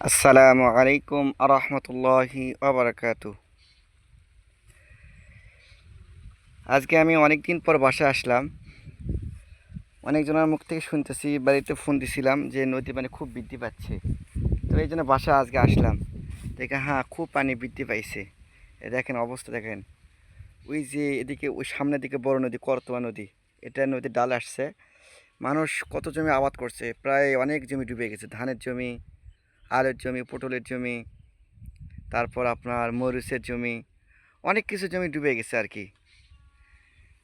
আসসালামু আলাইকুম আরহামতুল্লাহি আবরাকাতু আজকে আমি অনেক দিন পর বাসায় আসলাম। অনেকজনের মুখ থেকে শুনতেছি, বাড়িতে ফোন দিছিলাম যে নদী পানি খুব বৃদ্ধি পাচ্ছে। তো এই জন্য বাসা আজকে আসলাম। দেখে হ্যাঁ খুব পানি বৃদ্ধি পাইছে। দেখেন অবস্থা দেখেন। ওই যে এদিকে, ওই সামনের দিকে বড় নদী, করতোয়া নদী। এটা নদীর ডাল আসছে। মানুষ কত জমি আবাদ করছে? প্রায় অনেক জমি ডুবে গেছে। ধানের জমি আলুর জমি, পটলের জমি, তারপর আপনার মরিচের জমি, অনেক কিছু জমি ডুবে গেছে আর কি।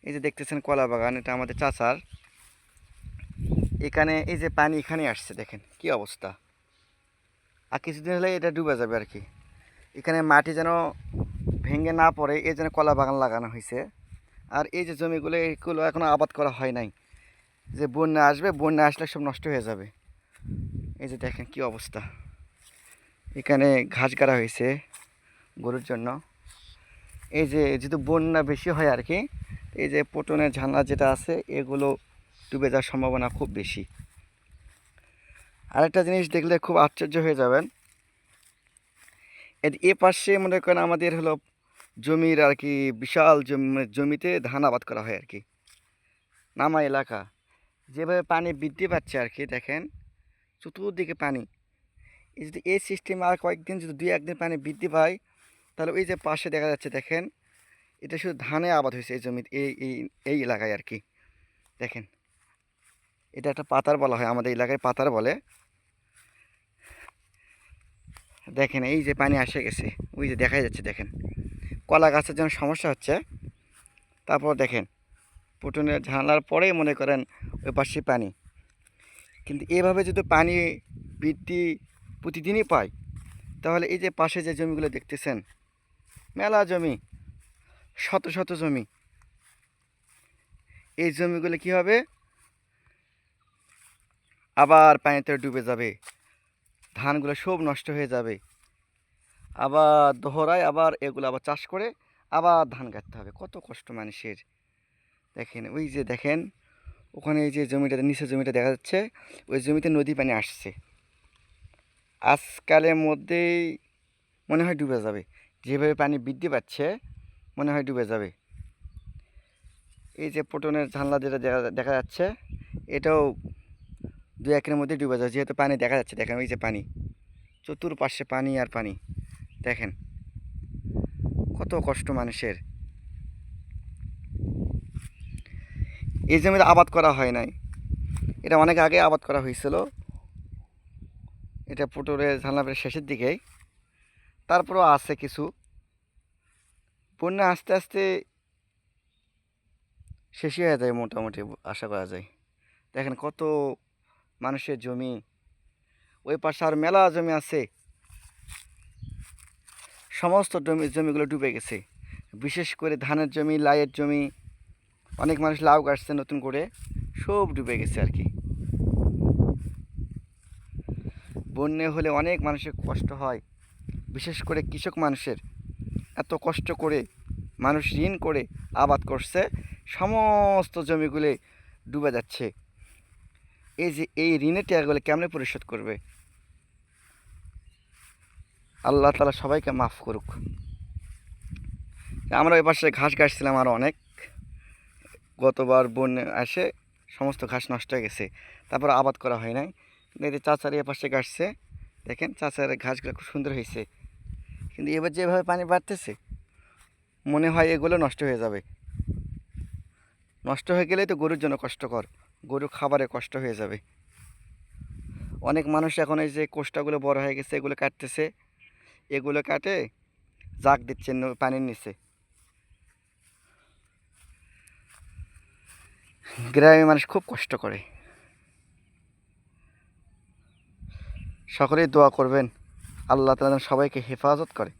এই যে দেখতেছেন কলা বাগান, এটা আমাদের চাচার। এখানে এই যে পানি এখানে আসছে, দেখেন কি অবস্থা। আর কিছুদিন হলে এটা ডুবে যাবে আর কি। এখানে মাটি যেন ভেঙে না পড়ে, এই জন্য কলা বাগান লাগানো হয়েছে। আর এই যে জমিগুলো, এগুলো এখনও আবাদ করা হয় নাই। যে বন্যা আসবে, বন্যা আসলে সব নষ্ট হয়ে যাবে। এই যে দেখেন কি অবস্থা। এখানে ঘাস গাড়া হয়েছে গরুর জন্য। এই যে যেহেতু বন্যা বেশি হয় আর কি, এই যে পটনের ঝান্না যেটা আছে, এগুলো ডুবে যাওয়ার সম্ভাবনা খুব বেশি। আরেকটা জিনিস দেখলে খুব আশ্চর্য হয়ে যাবেন। এ পাশে মনে করেন আমাদের হলো জমির আর কি বিশাল মানে জমিতে ধান আবাদ করা হয় আর কি। নামা এলাকা। যেভাবে পানি বৃদ্ধি পাচ্ছে আর কি, দেখেন, চতুর্দিকে পানি। যদি এই সিস্টেমে আর কয়েকদিন যদি দুই একদিন পানি বৃদ্ধি পায়, তাহলে ওই যে পাশে দেখা যাচ্ছে দেখেন, এটা শুধু ধানে আবাদ হয়েছে এই জমি এই এই এলাকায় আর কি। দেখেন, এটা একটা পাতার বলা হয়, আমাদের এলাকায় পাতার বলে। দেখেন, এই যে পানি আসে গেছে, ওই যে দেখা যাচ্ছে, দেখেন। কলা গাছের জন্য সমস্যা হচ্ছে। তারপর দেখেন পুটনের ঝানলার পরেই মনে করেন ওই পাশে পানি। কিন্তু এভাবে যদি পানি বৃদ্ধি প্রতিদিনই পাই। তাহলে এই যে পাশে যে জমিগুলো দেখতেছেন, মেলা জমি, শত শত জমি। এই জমিগুলো কি হবে? আবার পানিতে ডুবে যাবে, ধানগুলো সব নষ্ট হয়ে যাবে। আবার দোহরায় আবার এগুলো আবার চাষ করে আবার ধান কাটতে হবে। কত কষ্ট মানুষের। দেখেন, ওই যে দেখেন, ওখানে এই যে জমিটা নিচে জমিটা দেখা যাচ্ছে, ওই জমিতে নদী পানি আসছে। আজকালের মধ্যেই মনে হয় ডুবে যাবে। যেভাবে পানি বৃদ্ধি পাচ্ছে, মনে হয় ডুবে যাবে। এই যে পটনের জানলা যেটা দেখা যাচ্ছে, এটাও দু একের মধ্যে ডুবে যাবে। যেহেতু পানি দেখা যাচ্ছে, দেখেন ওই যে পানি। চতুর্পাশে পানি আর পানি। দেখেন, কত কষ্ট মানুষের। এই জমিতে আবাদ করা হয় নাই, এটা অনেক আগে আবাদ করা হয়েছিল। এটা পুটুরের ঝালনাপের শেষের দিকেই। তারপরও আছে কিছু। বন্যা আস্তে আস্তে শেষই হয়ে যায় মোটামুটি, আশা করা যায়। দেখেন কত মানুষের জমি। ওই পাশে আর মেলা জমি আছে। সমস্ত জমি, জমিগুলো ডুবে গেছে। বিশেষ করে ধানের জমি, লাইয়ের জমি, অনেক মানুষ লাউ কাটছে নতুন করে, সব ডুবে গেছে আর কি। বন্যা হলে অনেক মানুষের কষ্ট হয়, বিশেষ করে কৃষক মানুষের। এত কষ্ট করে মানুষ ঋণ করে আবাদ করছে, সমস্ত জমিগুলি ডুবে যাচ্ছে। এই যে এই ঋণের টাকাগুলো কেমনে পরিশোধ করবে? আল্লাহ তালা সবাইকে মাফ করুক। আমরা ওই পাশে ঘাস কাটছিলাম আরও অনেক। গতবার বন্যা আসে সমস্ত ঘাস নষ্ট হয়ে গেছে, তারপর আবাদ করা হয় নাই। যে চাচার এ পাশে কাটছে দেখেন চাচার ঘাসগুলো খুব সুন্দর হয়েছে। কিন্তু এবার যেভাবে পানি বাড়তেছে, মনে হয় এগুলো নষ্ট হয়ে যাবে। নষ্ট হয়ে গেলেই তো গরুর জন্য কষ্টকর গরু খাবারে কষ্ট হয়ে যাবে। অনেক মানুষ এখন এই যে কোষ্টাগুলো বড় হয়ে গেছে, এগুলো কাটতেছে। এগুলো কাটে, জাগ দিচ্ছে পানির নিচে। গ্রামে মানুষ খুব কষ্ট করে। সকলেই দোয়া করবেন। আল্লাহ তালা সবাইকে হেফাজত করে।